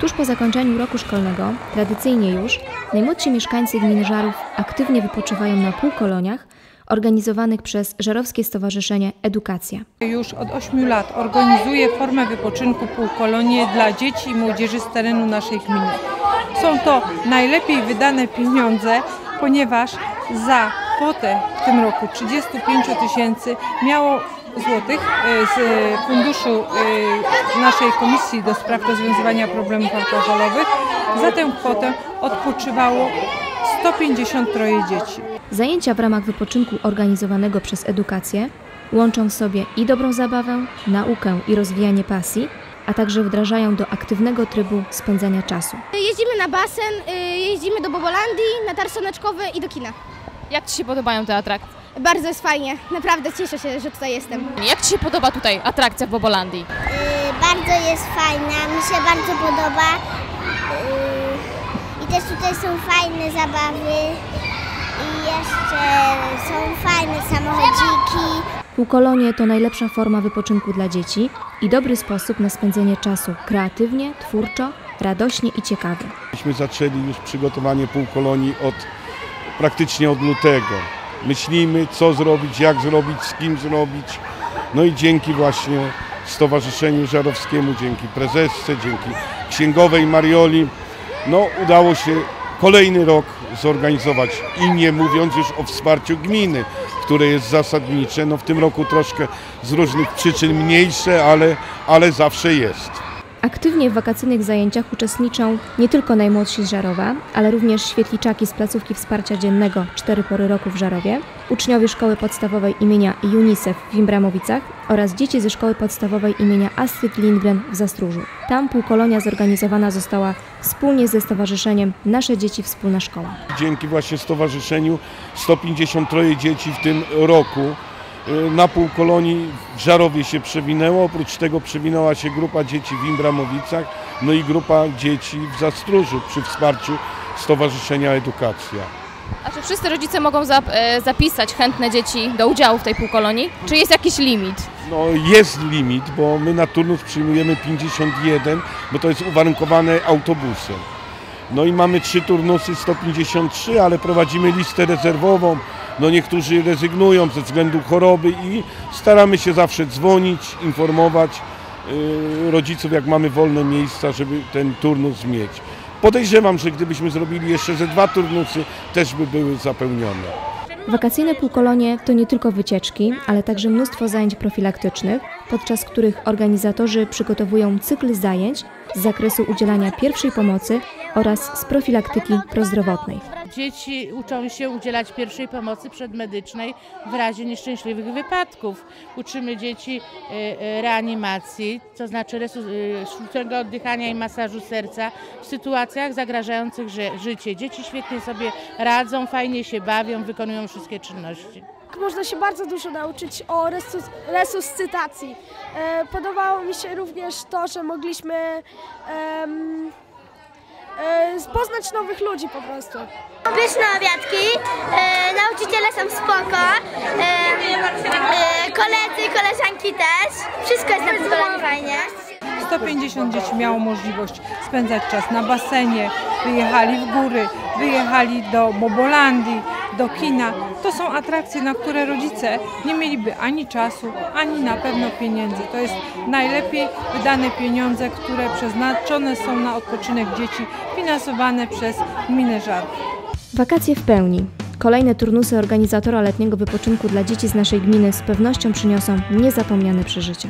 Tuż po zakończeniu roku szkolnego, tradycyjnie już, najmłodsi mieszkańcy gminy Żarów aktywnie wypoczywają na półkoloniach organizowanych przez Żarowskie Stowarzyszenie Edukacja. Już od 8 lat organizuję formę wypoczynku półkolonie dla dzieci i młodzieży z terenu naszej gminy. Są to najlepiej wydane pieniądze, ponieważ za kwotę w tym roku 35 tysięcy miało złotych e, z funduszu e, naszej Komisji do Spraw Rozwiązywania Problemów Alkoholowych. Za tę kwotę odpoczywało 153 dzieci. Zajęcia w ramach wypoczynku organizowanego przez edukację łączą w sobie i dobrą zabawę, naukę i rozwijanie pasji, a także wdrażają do aktywnego trybu spędzania czasu. Jeździmy na basen, y, jeździmy do Bobolandii, na tar soneczkowy i do kina. Jak Ci się podobają te atrakcje? Bardzo jest fajnie, naprawdę cieszę się, że tutaj jestem. Jak Ci się podoba tutaj atrakcja w Bobolandii? Y, bardzo jest fajna, mi się bardzo podoba. Y, I też tutaj są fajne zabawy. I jeszcze są fajne samochodziki. Półkolonie to najlepsza forma wypoczynku dla dzieci i dobry sposób na spędzenie czasu kreatywnie, twórczo, radośnie i ciekawie. Myśmy zaczęli już przygotowanie półkolonii od praktycznie od lutego. Myślimy, co zrobić, jak zrobić, z kim zrobić. No i dzięki właśnie Stowarzyszeniu Żarowskiemu, dzięki prezesce, dzięki księgowej Marioli, no udało się kolejny rok zorganizować i nie mówiąc już o wsparciu gminy, które jest zasadnicze. No w tym roku troszkę z różnych przyczyn mniejsze, ale, ale zawsze jest. Aktywnie w wakacyjnych zajęciach uczestniczą nie tylko najmłodsi z Żarowa, ale również świetliczaki z placówki wsparcia dziennego Cztery Pory Roku w Żarowie, uczniowie szkoły podstawowej imienia UNICEF w Imbramowicach oraz dzieci ze szkoły podstawowej imienia Astrid Lindgren w Zastróżu. Tam półkolonia zorganizowana została wspólnie ze Stowarzyszeniem Nasze Dzieci Wspólna Szkoła. Dzięki właśnie stowarzyszeniu 153 dzieci w tym roku na półkolonii w Żarowie się przewinęło. Oprócz tego przewinęła się grupa dzieci w Imbramowicach, no i grupa dzieci w Zastróżu przy wsparciu Stowarzyszenia Edukacja. A czy wszyscy rodzice mogą e, zapisać chętne dzieci do udziału w tej półkolonii? Czy jest jakiś limit? No jest limit, bo my na turnus przyjmujemy 51, bo to jest uwarunkowane autobusem. No i mamy trzy turnusy 153, ale prowadzimy listę rezerwową. No niektórzy rezygnują ze względu choroby i staramy się zawsze dzwonić, informować yy, rodziców, jak mamy wolne miejsca, żeby ten turnus mieć. Podejrzewam, że gdybyśmy zrobili jeszcze ze dwa turnusy, też by były zapełnione. Wakacyjne półkolonie to nie tylko wycieczki, ale także mnóstwo zajęć profilaktycznych, podczas których organizatorzy przygotowują cykl zajęć z zakresu udzielania pierwszej pomocy oraz z profilaktyki prozdrowotnej. Dzieci uczą się udzielać pierwszej pomocy przedmedycznej w razie nieszczęśliwych wypadków. Uczymy dzieci e, e, reanimacji, to znaczy e, sztucznego oddychania i masażu serca w sytuacjach zagrażających ży- życie. Dzieci świetnie sobie radzą, fajnie się bawią, wykonują wszystkie czynności. Można się bardzo dużo nauczyć o resus- resuscytacji. Podobało mi się również to, że mogliśmy e, poznać nowych ludzi po prostu. Pyszne obiadki, e, nauczyciele są spoko, e, e, koledzy, koleżanki też. Wszystko jest na fajnie. 150 dzieci miało możliwość spędzać czas na basenie, wyjechali w góry, wyjechali do Bobolandii, do kina. To są atrakcje, na które rodzice nie mieliby ani czasu, ani na pewno pieniędzy. To jest najlepiej wydane pieniądze, które przeznaczone są na odpoczynek dzieci, finansowane przez gminę Żarów. Wakacje w pełni. Kolejne turnusy organizatora letniego wypoczynku dla dzieci z naszej gminy z pewnością przyniosą niezapomniane przeżycia.